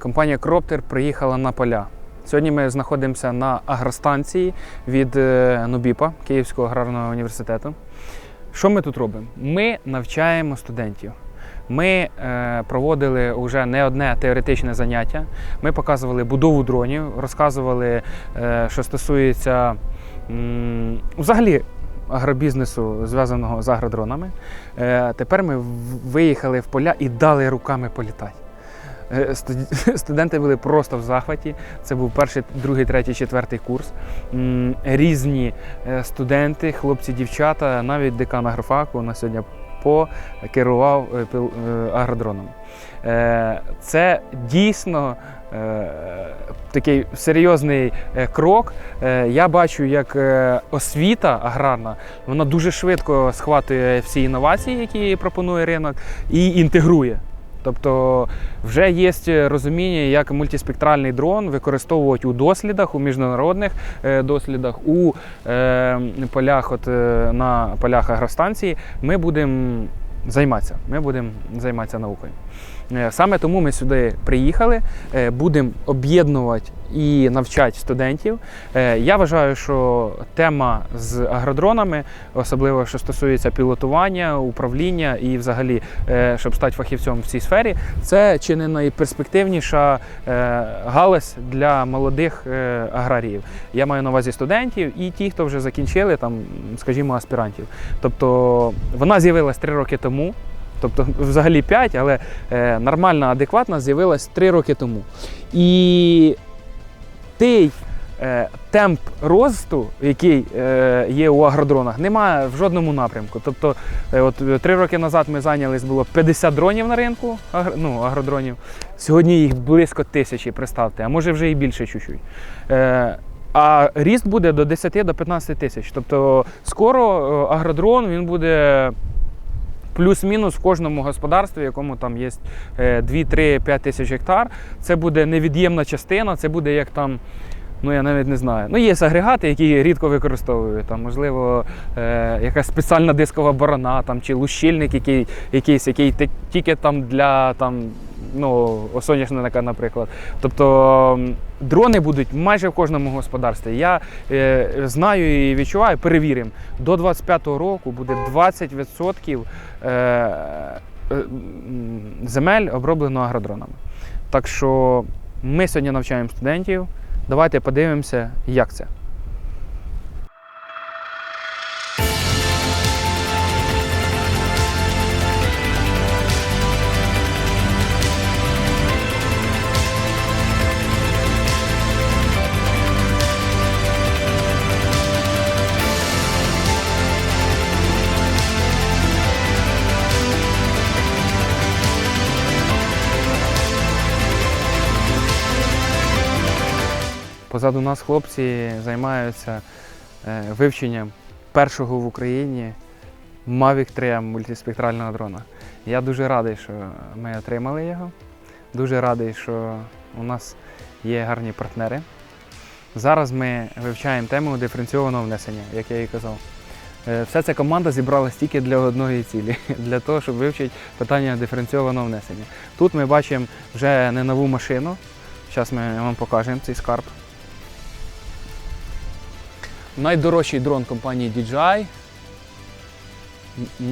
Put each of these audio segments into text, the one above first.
Компанія Кроптер приїхала на поля. Сьогодні ми знаходимося на агростанції від е, Нобіпа Київського аграрного університету. Що ми тут робимо? Ми навчаємо студентів. Ми е, проводили вже не одне теоретичне заняття. Ми показували будову дронів, розказували, е, що стосується взагалі агробізнесу, зв'язаного з агродронами. Тепер ми виїхали в поля і дали руками політати. Е, Студенти були просто в захваті. Це був перший, другий, третій, четвертий курс. Різні е, студенти, хлопці, дівчата, навіть декан агрофаку на сьогодні покерував е, агродроном. Це дійсно такий серйозний крок. Я бачу, як освіта аграрна вона дуже швидко схватує всі інновації, які пропонує ринок, і інтегрує. Тобто вже є розуміння, як мультиспектральний дрон використовувати у дослідах, у міжнародних е, дослідах, у е, полях, от, е, на полях агростанції. Ми будемо займатися. Ми будемо займатися наукою. Е, Саме тому ми сюди приїхали, е, будемо об'єднувати і навчати студентів. Е, Я вважаю, що тема з агродронами, особливо що стосується пілотування, управління і взагалі, щоб стати фахівцем в цій сфері, це чи не найперспективніша галузь для молодих аграріїв. Я маю на увазі студентів і ті, хто вже закінчили, там, скажімо, аспірантів. Тобто вона з'явилась три роки тому. Тобто, взагалі 5, але е, нормальна, адекватна з'явилась 3 роки тому. І той е, темп росту, який е, є у агродронах, немає в жодному напрямку. Тобто, от е, три роки назад ми зайнялись, було 50 дронів на ринку, ну, агродронів. Сьогодні їх близько тисячі, представте, а може вже і більше чуть-чуть. А ріст буде до 10 до 15 тисяч. Тобто скоро агродрон він буде плюс-мінус в кожному господарстві, в якому там є 2-3-5 тисяч гектар. Це буде невід'ємна частина, це буде як там. Ну, я навіть не знаю. Ну, є агрегати, які рідко використовують. Там, можливо, е, якась спеціальна дискова борона там, чи лущильник, який, якийсь, який тільки там для там, ну, соняшника, наприклад. Тобто дрони будуть майже в кожному господарстві. Я е, знаю і відчуваю, перевіримо, до 25-го року буде 20% е, е, земель оброблено агродронами. Так що ми сьогодні навчаємо студентів. Давайте подивимося, як це. Позаду нас хлопці займаються е, вивченням першого в Україні Mavic 3 мультиспектрального дрона. Я дуже радий, що ми отримали його. Дуже радий, що у нас є гарні партнери. Зараз ми вивчаємо тему диференційованого внесення, як я і казав. Е, Вся ця команда зібралась тільки для одної цілі, для того, щоб вивчити питання диференційованого внесення. Тут ми бачимо вже не нову машину. Зараз ми вам покажемо цей скарб. Найдорожчий дрон компанії DJI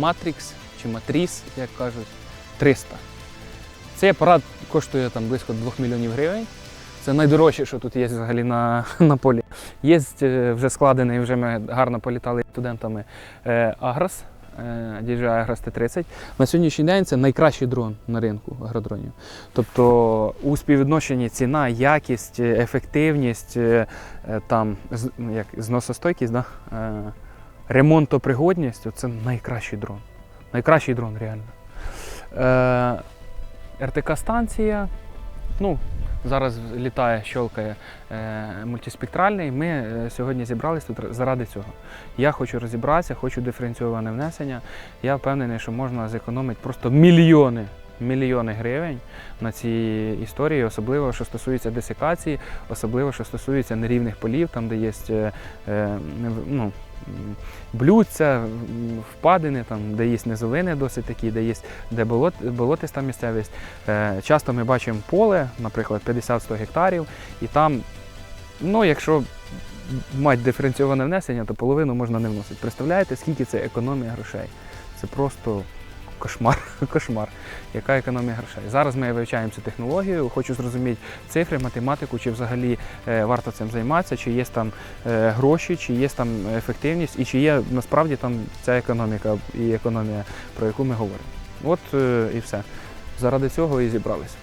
Matrix чи Matrix, як кажуть, 300. Цей апарат коштує там близько 2 мільйонів гривень. Це найдорожче, що тут є взагалі на, на полі. Є е, вже складений, вже ми гарно політали студентами е, е, DJI Agras T30. На сьогоднішній день це найкращий дрон на ринку агродронів. Тобто у співвідношенні ціна, якість, ефективність, е, там, як, зносостойкість, да? е, ремонтопригодність це найкращий дрон. Найкращий дрон реально. Е, РТК-станція. Ну, зараз літає, щелкає е, мультиспектральний. Ми е, сьогодні зібрались тут заради цього. Я хочу розібратися, хочу диференційоване внесення. Я впевнений, що можна зекономити просто мільйони мільйони гривень на ці історії, особливо що стосується десикації, особливо що стосується нерівних полів, там де є е, е, ну, блюдця, впадини, там, де є низовини досить такі, де є де болот, болотиста місцевість. Е, часто ми бачимо поле, наприклад, 50-100 гектарів, і там, ну, якщо мати диференційоване внесення, то половину можна не вносити. Представляєте, скільки це економія грошей? Це просто кошмар. кошмар. Яка економія грошей? Зараз ми вивчаємо цю технологію. Хочу зрозуміти цифри, математику, чи взагалі е, варто цим займатися, чи є там е, гроші, чи є там ефективність, і чи є насправді там ця економіка і економія, про яку ми говоримо. От е, і все. Заради цього і зібралися.